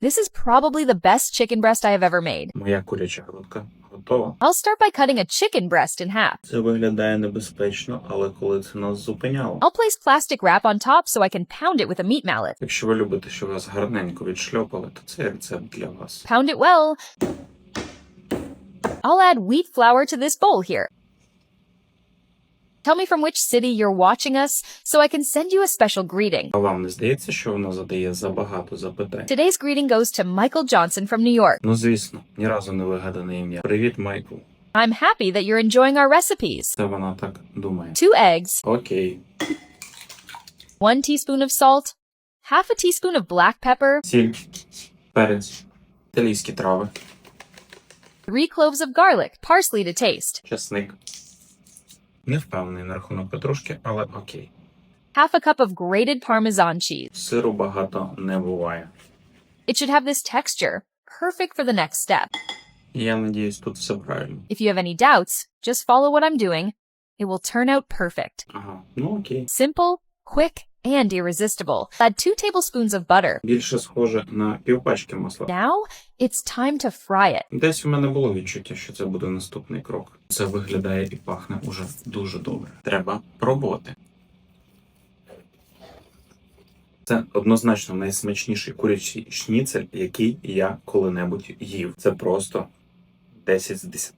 This is probably the best chicken breast I have ever made. Моя куряча грудка готова. I'll start by cutting a chicken breast in half. Це виглядає небезпечно, але коли це нас зупиняло. I'll place plastic wrap on top so I can pound it with a meat mallet. Якщо ви любите, щоб вас гарненько відшльопали, то це рецепт для вас. Pound it well. I'll add wheat flour to this bowl here. Tell me from which city you're watching us so I can send you a special greeting. А вам не здається, що воно задає забагато запитань? Today's greeting goes to Michael Johnson from New York. Ну звісно, ні разу не вигадане ім'я. Привіт, Майкл. I'm happy that you're enjoying our recipes. Це вона так думає. Two eggs, Окей. one teaspoon of salt, half a teaspoon of black pepper, Сіль, перець, італійські трави, three cloves of garlic, parsley to taste, часник. Не впевнений на рахунок петрушки, але окей. half a cup of grated Parmesan cheese. Сиру багато не буває. It should have this texture, perfect for the next step. І Я надіюсь, тут все правильно. If you have any doubts, just follow what I'm doing. It will turn out perfect. Ага, ну окей. Simple, quick, and irresistible. Add two tablespoons of butter. Більше схоже на півпачки масла. Now, it's time to fry it. Десь у мене було відчуття, що це буде наступний крок. Це виглядає і пахне уже дуже добре. Треба пробувати. Це однозначно найсмачніший курячий шніцель, який я коли-небудь їв. Це просто 10 з 10.